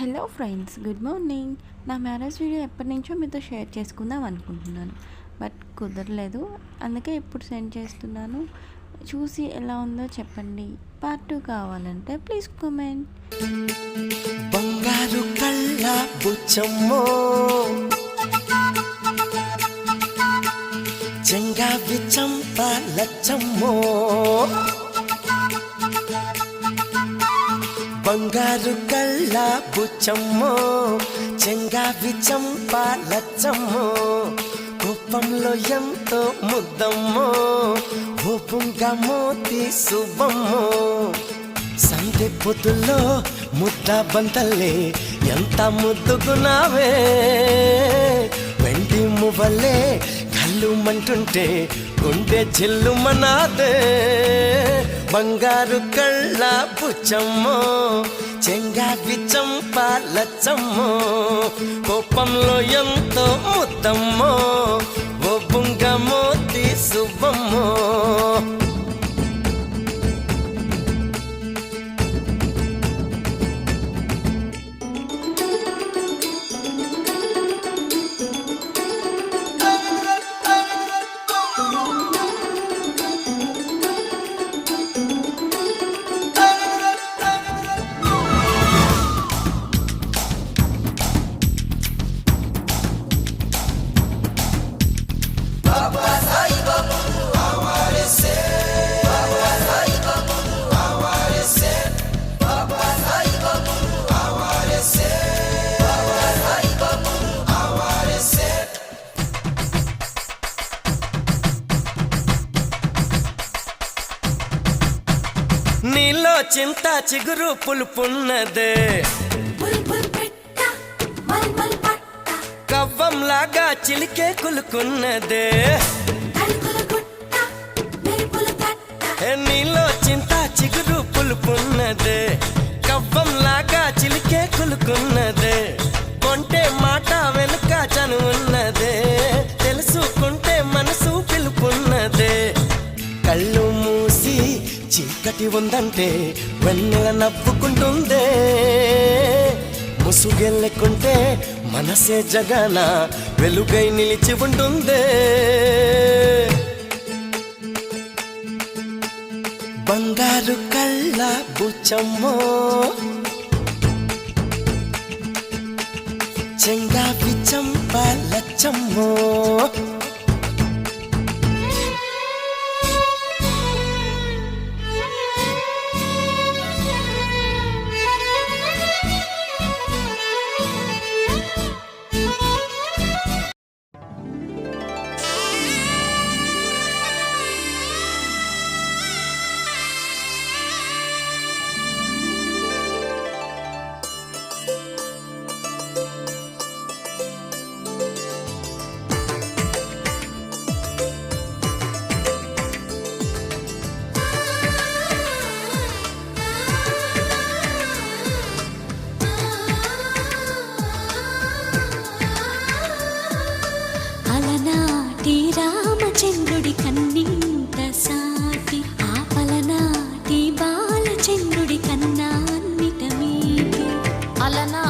Hello friends good morning నా marriage video ఎప్పటి నుంచో మీతో షేర్ చేసుకుందాం అనుకుంటున్నాను. బట్ కుదరలేదు. అందుకే ఇప్పుడు సెండ్ చేస్తున్నాను. చూసి ఎలా ఉందో చెప్పండి. పార్ట్ టూ కావాలంటే ప్లీజ్ కమెంట్ బంగారు కళ్ళ బుచ్చమ్మో చెంగావి చంప లచ్చమ్మో. బంగారు కళ్ళ బుచ్చమ్మో చెంగావి చంప లచ్చమ్మో కోపంలో ఎంతో ముద్దమ్మో కోపంగా మోతి శుభమ్మో. సంధ్య పొద్దుల్లో ముద్ద బంతల్లే ఎంత ముద్దుకున్నావే వెండి మువ్వలే కళ్ళు మంటుంటే గుండె చెల్లుమనాదే బంగారు కళ్ళ పుచ్చమ్మో చెంగావి చంప లచ్చమ్మో కోపంలో ఎంతో ముద్దమ్మో ఓ బుంగమో మోతి నీలో చింత చిగురు పులుపున్నదే. కవ్వంలాగా చిలికే కులుకున్నదే. ఉందంటే వెన్నెల నవ్వుకుంటుందే. ముసుగెళ్ళకుంటే మనసే జగన వెలుగై నిలిచి ఉంటుందే. బంగారు కళ్ళ బుచ్చమ్మో చెంగా చంప లచ్చమ్మో. అలనా